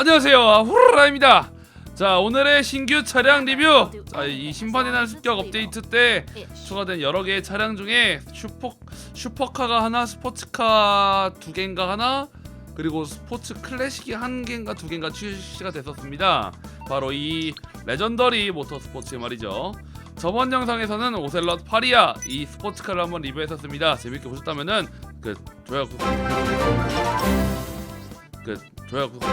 안녕하세요. 후라라입니다. 자 오늘의 신규 차량 리뷰. 자, 이 심판의 날 습격 업데이트 때 추가된 여러 개의 차량 중에 슈퍼 슈퍼카가 하나 스포츠카 두 개인가 하나 그리고 스포츠 클래식이 한 개인가 두 개인가 출시가 됐었습니다. 바로 이 레전더리 모터스포츠 말이죠. 저번 영상에서는 오셀럿 파리아 이 스포츠카를 한번 리뷰했었습니다. 재밌게 보셨다면은 그 좋아요 구독 그 좋아요 구독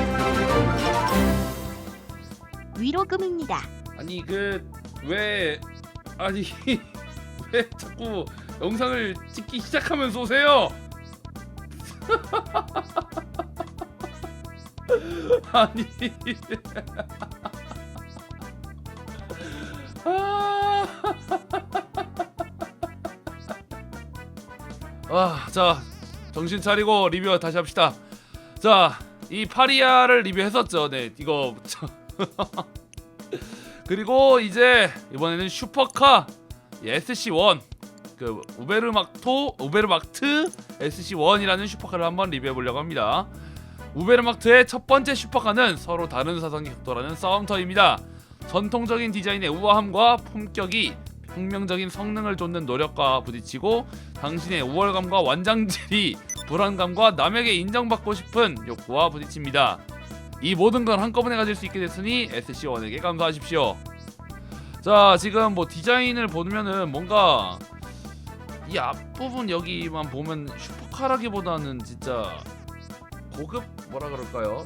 위로금입니다. 아니 그 왜 아니 왜 자꾸 영상을 찍기 시작하면 쏘세요? 아니 아. 아, 자 정신 차리고 리뷰 다시 합시다. 자, 이 파리아를 리뷰했었죠. 네, 이거 그리고 이제 이번에는 슈퍼카 SC1 그 우베르막토 우베르막트 SC1이라는 슈퍼카를 한번 리뷰해 보려고 합니다. 우베르막트의 첫 번째 슈퍼카는 서로 다른 사성이 격돌하는 싸움터입니다. 전통적인 디자인의 우아함과 품격이 혁명적인 성능을 쫓는 노력과 부딪히고 당신의 우월감과 완장질이 불안감과 남에게 인정받고 싶은 욕구와 부딪힙니다. 이 모든 걸 한꺼번에 가질 수 있게 됐으니 SC1에게 감사하십시오. 자, 지금 뭐 디자인을 보면은 뭔가 이 앞부분 여기만 보면 슈퍼카라기보다는 진짜 고급 뭐라 그럴까요?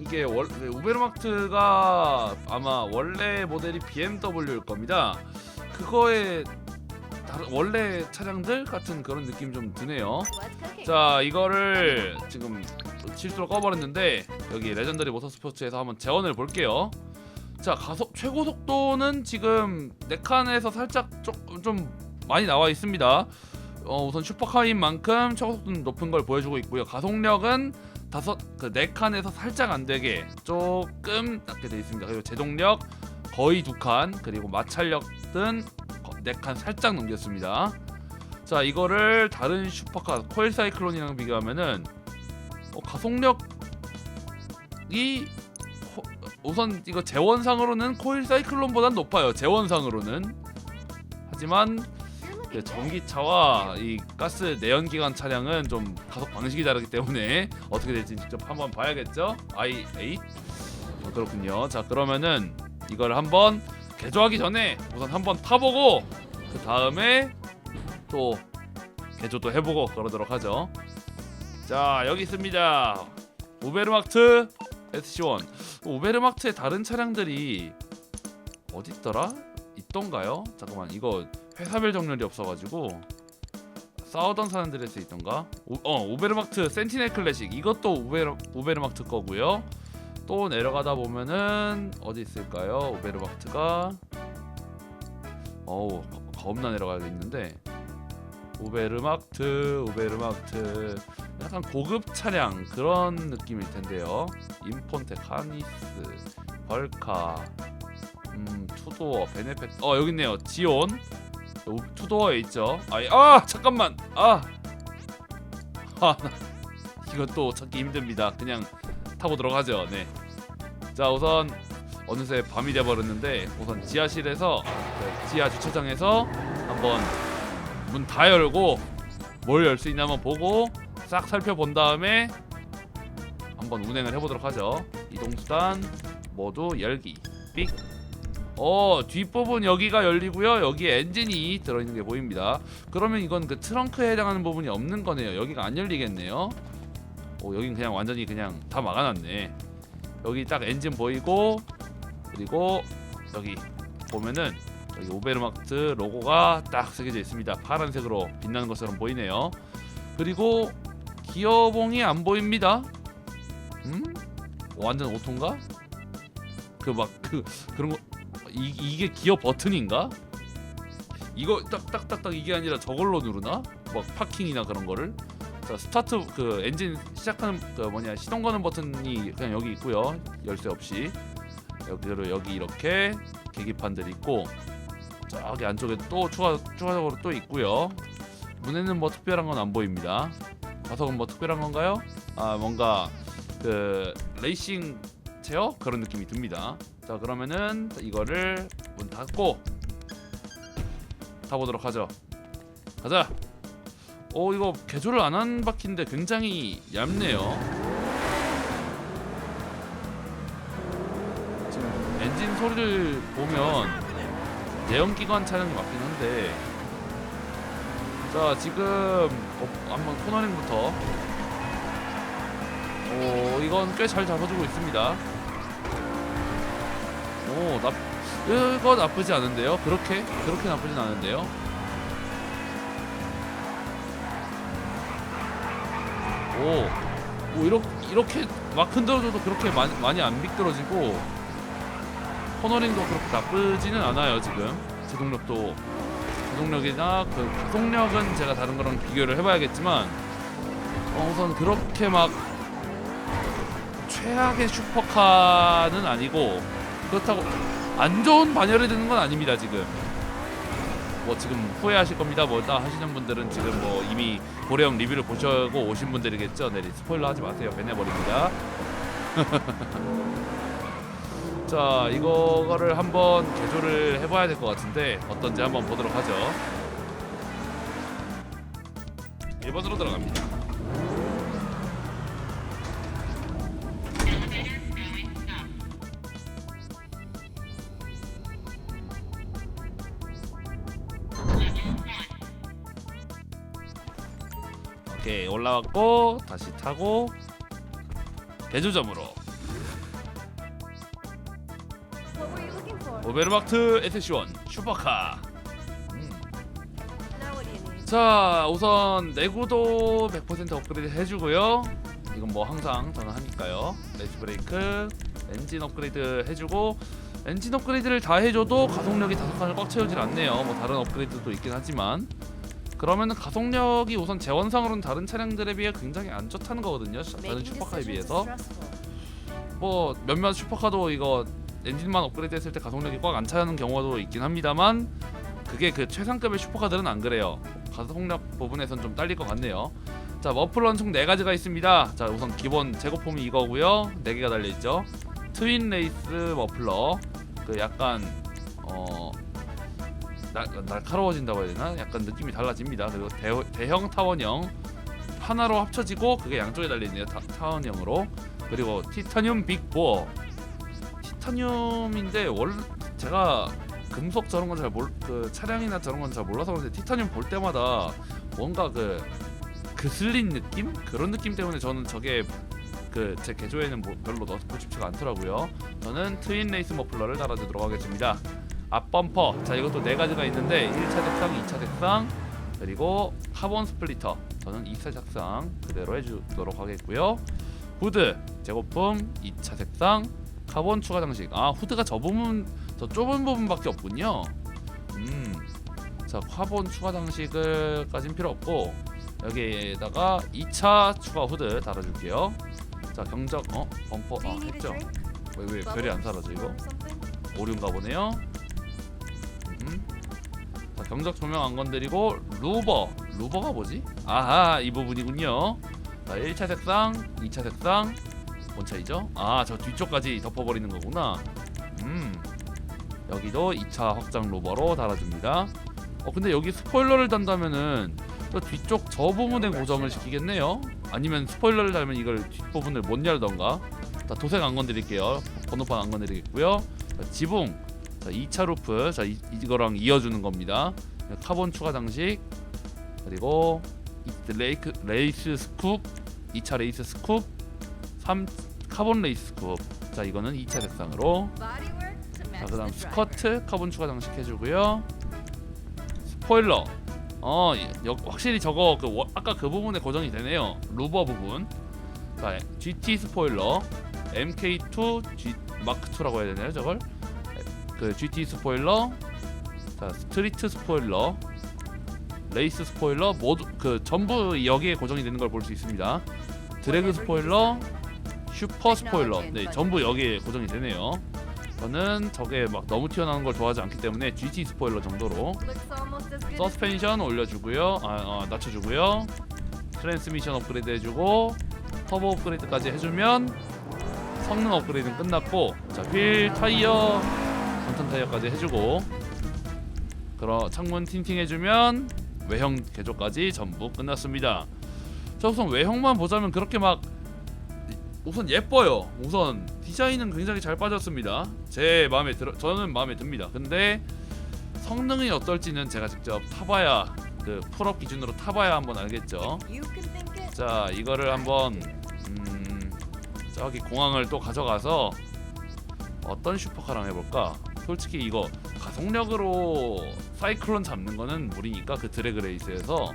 이게 월 네, 우베르마크트가 아마 원래 모델이 BMW일 겁니다. 그거에 원래 차량들 같은 그런 느낌 좀 드네요. 자 이거를 지금 실수로 꺼버렸는데 여기 레전더리 모터스포츠에서 한번 재원을 볼게요. 자 가속 최고 속도는 지금 네칸에서 살짝 좀, 좀 많이 나와 있습니다. 어, 우선 슈퍼카인 만큼 최고 속도는 높은 걸 보여주고 있고요. 가속력은 다섯 그네 칸에서 살짝 안 되게 조금 낮게 돼 있습니다. 그리고 제동력 거의 두 칸 그리고 마찰력 등 4칸 살짝 넘겼습니다. 자 이거를 다른 슈퍼카 코일 사이클론이랑 비교하면은 어, 가속력이 호, 우선 이거 재원상으로는 코일 사이클론보다 높아요. 재원상으로는 하지만 네, 전기차와 이 가스 내연기관 차량은 좀 가속 방식이 다르기 때문에 어떻게 될지 직접 한번 봐야겠죠? i8 어, 그렇군요. 자 그러면은 이걸 한번 개조하기 전에 우선 한번 타보고 그 다음에 또 개조도 해보고 그러도록 하죠. 자 여기 있습니다. 우베르마크트 SC1. 우베르마크트의 다른 차량들이 어디 있더라? 있던가요? 잠깐만 이거 회사별 정렬이 없어가지고 싸우던 사람들에서 있던가? 오, 어 우베르마크트 센티넬 클래식 이것도 우베르 우베르마크트 거고요. 또 내려가다 보면은 어디 있을까요? 우베르마크트가 어우 거- 겁나 내려가야겠는데 우베르마크트 우베르마크트 약간 고급 차량 그런 느낌일 텐데요. 인폰테 카니스 벌카 음 투도어 베네페트 어 여기 있네요. 지온 요- 투도어에 있죠. 아이 아 잠깐만 아 아, 나 이것도 찾기 힘듭니다. 그냥 타보도록 하죠. 네. 자 우선 어느새 밤이 돼버렸는데 우선 지하실에서 그 지하 주차장에서 한번 문 다 열고 뭘 열 수 있나 한번 보고 싹 살펴본 다음에 한번 운행을 해보도록 하죠. 이동 수단 모두 열기 삑. 어 뒷부분 여기가 열리고요. 여기에 엔진이 들어있는 게 보입니다. 그러면 이건 그 트렁크에 해당하는 부분이 없는 거네요. 여기가 안 열리겠네요. 오 여긴 그냥 완전히 그냥 다 막아놨네. 여기 딱 엔진 보이고 그리고 여기 보면은 여기 오베르마크트 로고가 딱 새겨져 있습니다. 파란색으로 빛나는 것처럼 보이네요. 그리고 기어봉이 안 보입니다. 음? 완전 오토인가? 그 막그 그런 거 이, 이게 기어 버튼인가? 이거 딱딱딱딱 이게 아니라 저걸로 누르나? 막 파킹이나 그런 거를 자 스타트 그 엔진 시작하는 그 뭐냐 시동 거는 버튼이 그냥 여기 있고요 열쇠 없이 여기로 여기 이렇게 계기판들이 있고 저기 안쪽에 또 추가 추가적으로 또 있고요 문에는 뭐 특별한 건 안 보입니다 좌석은 뭐 특별한 건가요? 아 뭔가 그 레이싱 체어 그런 느낌이 듭니다. 자 그러면은 이거를 문 닫고 타보도록 하죠. 가자. 오 이거 개조를 안 한 바퀴인데 굉장히 얇네요. 지금 엔진 소리를 보면 내연기관 차량이 맞긴 한데. 자 지금 어, 한번 코너링부터. 오 이건 꽤 잘 잡아주고 있습니다. 오 나 이거 나쁘지 않은데요. 그렇게 그렇게 나쁘진 않은데요 오, 오 이렇게 이렇게 막 흔들어줘도 그렇게 많이, 많이 안 미끄러지고 코너링도 그렇게 나쁘지는 않아요 지금. 제동력도 제동력이나 그 가속력은 제가 다른 거랑 비교를 해봐야겠지만 어, 우선 그렇게 막 최악의 슈퍼카는 아니고 그렇다고 안 좋은 반열이 되는 건 아닙니다 지금 뭐 지금 후회하실 겁니다. 뭐다 하시는 분들은 지금 뭐 이미 고래형 리뷰를 보시고 오신 분들이겠죠. 네 스포일러 하지 마세요. 배내버립니다. 자 이거를 한번 개조를 해봐야 될 것 같은데 어떤지 한번 보도록 하죠. 1번으로 들어갑니다 오케이 올라왔고 다시 타고 for? 오베르마트 SC1 슈퍼카. 음. 자 우선 내구도 100% 업그레이드 해주고요. 이건 뭐 항상 저는 하니까요. 레이스 브레이크 엔진 업그레이드 해주고 엔진 업그레이드를 다 해줘도 가속력이 다섯 칸을 꽉 채우질 않네요. 뭐 다른 업그레이드도 있긴 하지만 그러면은 가속력이 우선 재원상으로는 다른 차량들에 비해 굉장히 안 좋다는 거거든요. 다른 슈퍼카에 비해서. 뭐 몇몇 슈퍼카도 이거 엔진만 업그레이드 했을 때 가속력이 꽉 안 차는 경우도 있긴 합니다만 그게 그 최상급의 슈퍼카들은 안 그래요. 가속력 부분에선 좀 딸릴 것 같네요. 자 머플러는 총 4가지가 있습니다. 자 우선 기본 제거폼이 이거고요. 4개가 달려있죠. 트윈 레이스 머플러. 그 약간 어 날, 날카로워진다고 해야 되나? 약간 느낌이 달라집니다 그리고 대, 대형 타원형 하나로 합쳐지고 그게 양쪽에 달려있네요 타, 타원형으로 그리고 티타늄 빅보어 티타늄인데 원 제가 금속 저런 건 잘 몰 그 차량이나 저런 건 잘 몰라서 그런데 티타늄 볼 때마다 뭔가 그 그슬린 느낌 그런 느낌 때문에 저는 저게 그 제 개조에는 뭐 별로 넣고 싶지가 않더라고요. 저는 트윈 레이스 머플러를 달아주도록 하겠습니다. 앞 범퍼 자 이것도 네 가지가 있는데 1차 색상, 2차 색상 그리고 카본 스플리터 저는 2차 색상 그대로 해주도록 하겠고요. 후드 제거품 2차 색상 카본 추가 장식 아 후드가 저 부분 저 좁은 부분밖에 없군요 음자 카본 추가 장식을까진 필요 없고 여기에다가 2차 추가 후드 달아줄게요 자 경적 어 범퍼 아 need a 했죠 drink? 왜왜 Bubble? 별이 안 사라져 이거? 오류인가 보네요 음. 자 경적 조명 안 건드리고 루버 루버가 뭐지? 아하 이 부분이군요. 자 1차 색상 2차 색상 뭔 차이죠? 아 저 뒤쪽까지 덮어버리는 거구나. 음 여기도 2차 확장 로버로 달아줍니다. 어 근데 여기 스포일러를 단다면은 또 뒤쪽 저 부분에 고정을 시키겠네요. 아니면 스포일러를 달면 이걸 뒷부분을 못 열던가? 자 도색 안 건드릴게요. 번호판 안 건드리겠고요. 자, 지붕 자 2차 루프 자 이, 이거랑 이어주는 겁니다. 카본 추가 장식 그리고 이 레이크, 레이스 스쿱 2차 레이스 스쿱 3 카본 레이스 스쿱. 자 이거는 2차 색상으로. 자 그다음. 스커트 카본 추가 장식 해주고요. 스포일러. 어 여, 확실히 저거 그 워- 아까 그 부분에 고정이 되네요. 루버 부분. 자 GT 스포일러. MK2 G 마크 2라고 해야 되나요 저걸 그 GT 스포일러 자 스트리트 스포일러 레이스 스포일러 모두 그 전부 여기에 고정이 되는 걸 볼 수 있습니다. 드래그 스포일러 슈퍼 스포일러. 네 전부 여기에 고정이 되네요. 저는 저게 막 너무 튀어나오는 걸 좋아하지 않기 때문에 GT 스포일러 정도로 서스펜션 올려주고요. 아, 어, 낮춰주고요. 트랜스미션 업그레이드 해주고 터보 업그레이드까지 해주면 성능 업그레이드는 끝났고 자 휠 타이어 전탄 타이어까지 해주고 그럼 창문 틴팅 해주면 외형 개조까지 전부 끝났습니다. 자 우선 외형만 보자면 그렇게 막 우선 예뻐요. 우선 디자인은 굉장히 잘 빠졌습니다. 제 마음에 들어 저는 마음에 듭니다. 근데 성능이 어떨지는 제가 직접 타봐야 그 풀업 기준으로 타봐야 한번 알겠죠. 자 이거를 한번 음, 저기 공항을 또 가져가서 어떤 슈퍼카랑 해볼까? 솔직히 이거 가속력으로 사이클론 잡는 거는 무리니까 그 드래그 레이스에서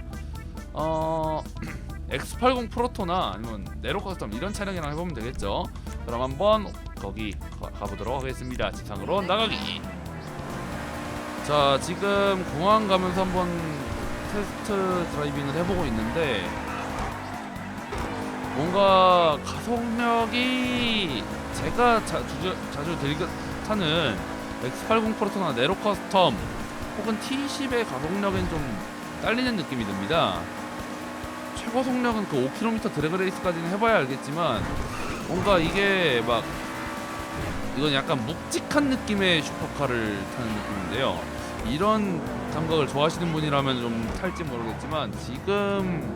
어 X80 프로토나 아니면 네로 커스텀 이런 차량이랑 해보면 되겠죠. 그럼 한번 거기 가, 가보도록 하겠습니다. 지상으로 나가기. 자 지금 공항 가면서 한번 테스트 드라이빙을 해보고 있는데 뭔가 가속력이 제가 자주 자주 들고 타는 X80 프로토나 네로 커스텀 혹은 T10의 가속력엔 좀 딸리는 느낌이 듭니다. 최고 속력은 그 5km 드래그 레이스까지는 해봐야 알겠지만 뭔가 이게 막 이건 약간 묵직한 느낌의 슈퍼카를 타는 느낌인데요. 이런 감각을 좋아하시는 분이라면 좀 탈지 모르겠지만 지금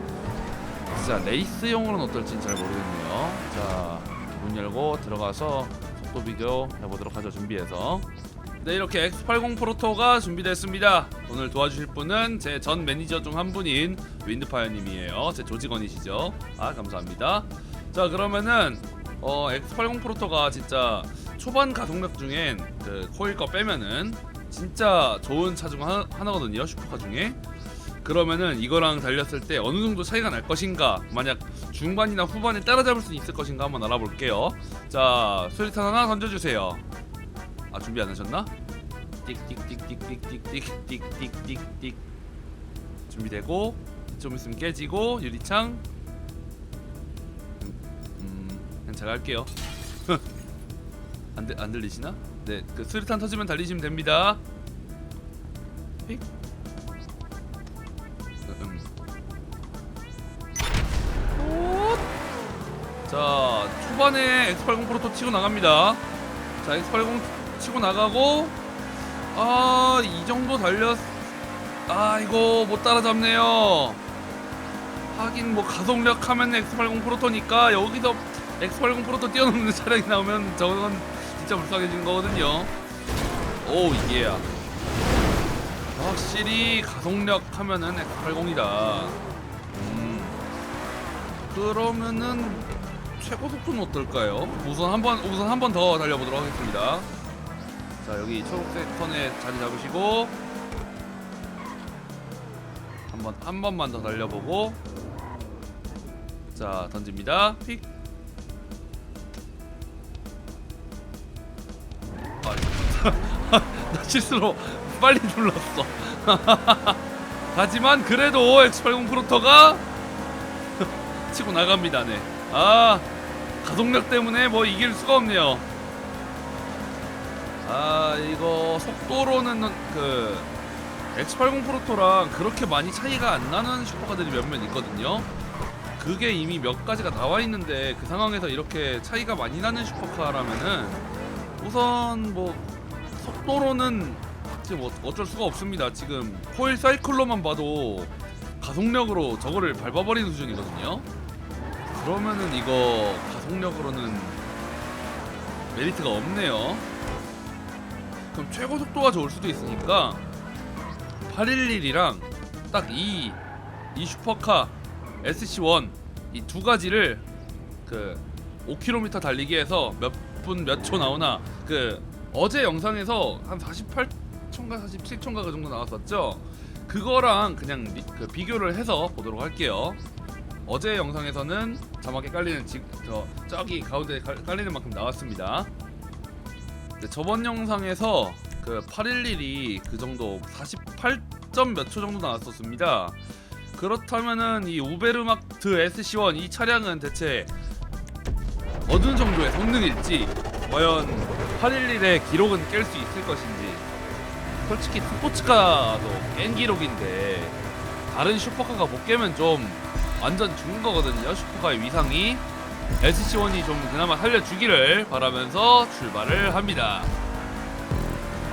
진짜 레이스용으로는 어떨지는 잘 모르겠네요. 자, 문 열고 들어가서 속도 비교 해보도록 하죠. 준비해서. 네, 이렇게 X80 프로토가 준비됐습니다. 오늘 도와주실 분은 제 전 매니저 중 한 분인 윈드파이어님이에요. 제 조직원이시죠. 아, 감사합니다. 자, 그러면은 어, X80 프로토가 진짜 초반 가속력 중엔 그 코일 거 빼면은 진짜 좋은 차중 하나, 하나거든요. 슈퍼카 중에. 그러면은 이거랑 달렸을 때 어느 정도 차이가 날 것인가 만약 중반이나 후반에 따라잡을 수 있을 것인가 한번 알아볼게요 자 수리탄 하나 던져주세요 아 준비 안 하셨나? 띡띡띡띡띡띡띡띡띡띡 준비되고 좀 있으면 깨지고 유리창 음, 음 그냥 할게요 안, 들- 안 들리시나? 네 그 수리탄 터지면 달리시면 됩니다 삑 음. 자 초반에 X80 프로토 치고 나갑니다 자 X80 치고 나가고 아 이 정도 달렸 아 이거 못 따라잡네요 하긴 뭐 가속력 하면 X80 프로토니까 여기서 X80 프로토 뛰어넘는 차량이 나오면 저건 진짜 불쌍해지는 거거든요 오 이게야 확실히 가속력 하면은 X80이다. 음. 그러면은 최고 속도는 어떨까요? 우선 한번 우선 한 번 더 달려보도록 하겠습니다. 자 여기 초록색 턴에 자리 잡으시고 한번 한 번만 더 달려보고 자 던집니다. 픽. 아, 나 실수로 빨리 눌렀어. 하지만 그래도 X80 프로토가 치고 나갑니다. 네. 아 가속력 때문에 뭐 이길 수가 없네요. 아 이거 속도로는 그 X80 프로토랑 그렇게 많이 차이가 안 나는 슈퍼카들이 몇몇 있거든요. 그게 이미 몇 가지가 나와 있는데 그 상황에서 이렇게 차이가 많이 나는 슈퍼카라면은 우선 뭐 속도로는 지금 어- 어쩔 수가 없습니다. 지금 코일 사이클로만 봐도 가속력으로 저거를 밟아버리는 수준이거든요. 그러면은 이거 가속력으로는 메리트가 없네요. 그럼 최고 속도가 좋을 수도 있으니까 811이랑 딱 이 이 슈퍼카 SC1 이 두 가지를 그 5km 달리기에서 몇 분 몇 초 나오나 그 어제 영상에서 한 48초인가 47초인가 그 정도 나왔었죠. 그거랑 그냥 리- 그 비교를 해서 보도록 할게요. 어제 영상에서는 자막에 깔리는 지, 저 저기 가운데 깔- 깔리는 만큼 나왔습니다. 근데 저번 영상에서 그 811이 그 정도 48점 몇 초 정도 나왔었습니다. 그렇다면은 이 우베르마트 SC1 이 차량은 대체 어느 정도의 성능일지 과연 811의 기록은 깰 수 있을 것인지 솔직히 스포츠카도 깬 기록인데 다른 슈퍼카가 못 깨면 좀 완전 죽는 거거든요 슈퍼카의 위상이 SC1이 좀 그나마 살려주기를 바라면서 출발을 합니다.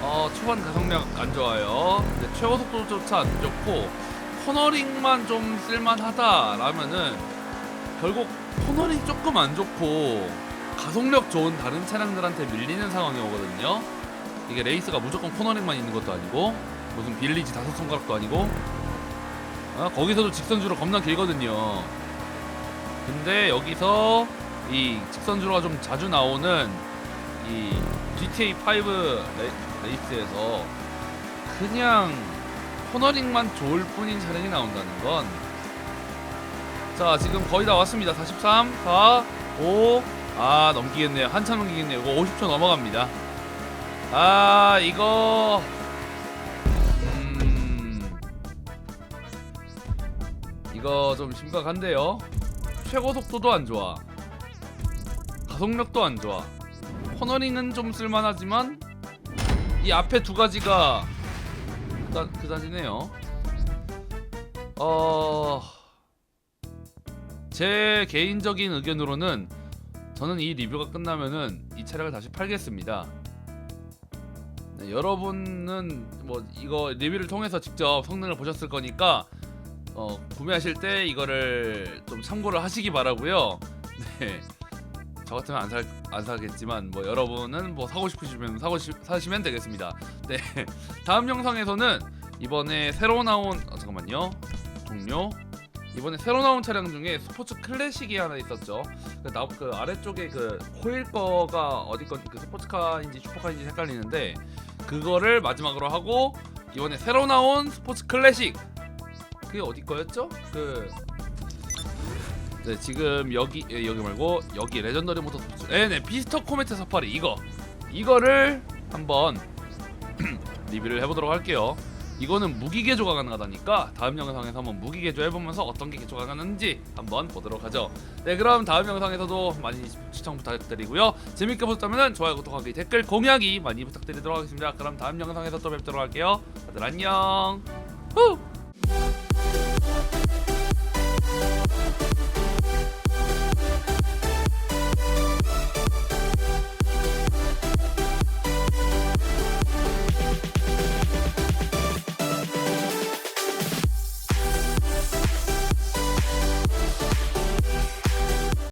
어, 초반 가속력 안 좋아요. 최고 속도조차 안 좋고 코너링만 좀 쓸만하다라면은 결국 코너링 조금 안 좋고 가속력 좋은 다른 차량들한테 밀리는 상황이 오거든요. 이게 레이스가 무조건 코너링만 있는 것도 아니고 무슨 빌리지 다섯 손가락도 아니고 아, 거기서도 직선주로 겁나 길거든요. 근데 여기서 이 직선주로가 좀 자주 나오는 이 GTA 5 레, 레이스에서 그냥 코너링만 좋을 뿐인 차량이 나온다는 건 자, 지금 거의 다 왔습니다. 43, 4, 5. 아, 넘기겠네요. 한참 넘기겠네요. 이거 50초 넘어갑니다. 아, 이거 음. 이거 좀 심각한데요. 최고 속도도 안 좋아. 가속력도 안 좋아. 코너링은 좀 쓸만하지만 이 앞에 두 가지가 그다, 그다지네요. 어, 제 개인적인 의견으로는 저는 이 리뷰가 끝나면은 이 차량을 다시 팔겠습니다. 네, 여러분은 뭐 이거 리뷰를 통해서 직접 성능을 보셨을 거니까 어, 구매하실 때 이거를 좀 참고를 하시기 바라고요. 네. 저 같으면 안, 살, 안 사겠지만 뭐 여러분은 뭐 사고 싶으시면 사고 싶, 사시면 되겠습니다. 네. 다음 영상에서는 이번에 새로 나온 아, 잠깐만요. 종료. 이번에 새로 나온 차량 중에 스포츠 클래식이 하나 있었죠. 그, 나, 그 아래쪽에 그 코일 거가 어디 건지 그 스포츠카인지 슈퍼카인지 헷갈리는데 그거를 마지막으로 하고 이번에 새로 나온 스포츠 클래식 그게 어디 거였죠? 그 네, 지금 여기 예, 여기 말고 여기 레전더리 모터 네네 피스터 코메트 사파리 이거 이거를 한번 리뷰를 해보도록 할게요. 이거는 무기 개조가 가능하다니까 다음 영상에서 한번 무기 개조 해보면서 어떤 게 개조가 가능한지 한번 보도록 하죠. 네 그럼 다음 영상에서도 많이 시청 부탁드리고요. 재밌게 보셨다면 좋아요, 구독하기, 댓글, 공유하기 많이 부탁드리도록 하겠습니다. 그럼 다음 영상에서 또 뵙도록 할게요. 다들 안녕. 후!